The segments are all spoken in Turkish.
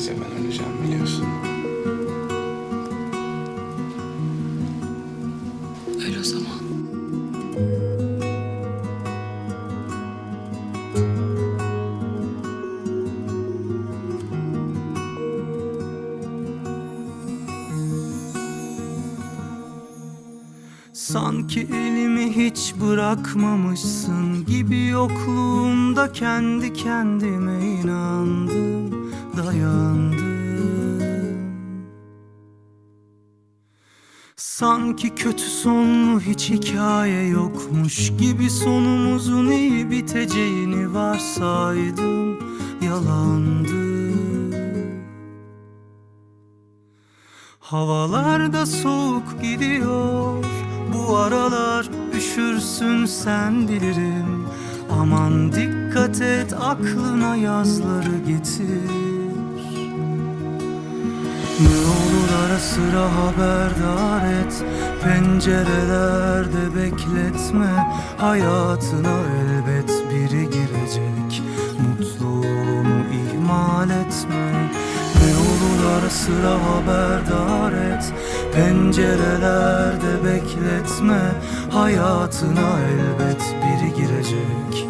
gece ben öleceğim biliyorsun. Öyle o zaman. Sanki elimi hiç bırakmamışsın gibi yokluğumda kendi kendime inandım, Sanki kötü sonlu hiç hikaye yokmuş gibi sonumuzun iyi biteceğini varsaydım, yalandı. Havalarda soğuk gidiyor. Bu aralar üşürsün sen bilirim. Aman dikkat et aklına yazları getir. Ne olur ara sıra haberdar et Pencerelerde bekletme Hayatına elbet biri girecek. Mutluluğunu ihmal etme. Ne olur ara sıra haberdar et. Pencerelerde bekletme Hayatına elbet biri girecek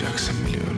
yapacaksın biliyorum.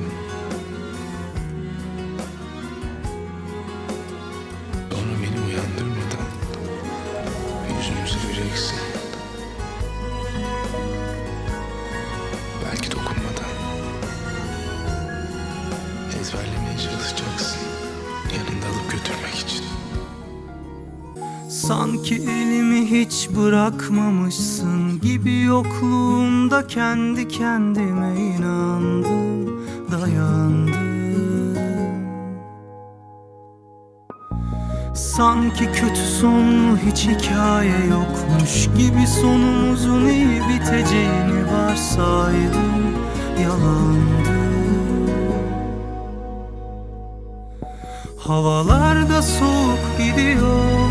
Sanki elimi hiç bırakmamışsın gibi yokluğumda kendi kendime inandım, dayandım. Sanki kötü sonlu hiç hikaye yokmuş gibi sonumuzun iyi biteceğini varsaydım, yalandı. Havalarda soğuk gidiyor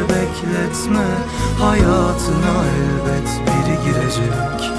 bekletme Hayatına elbet biri girecek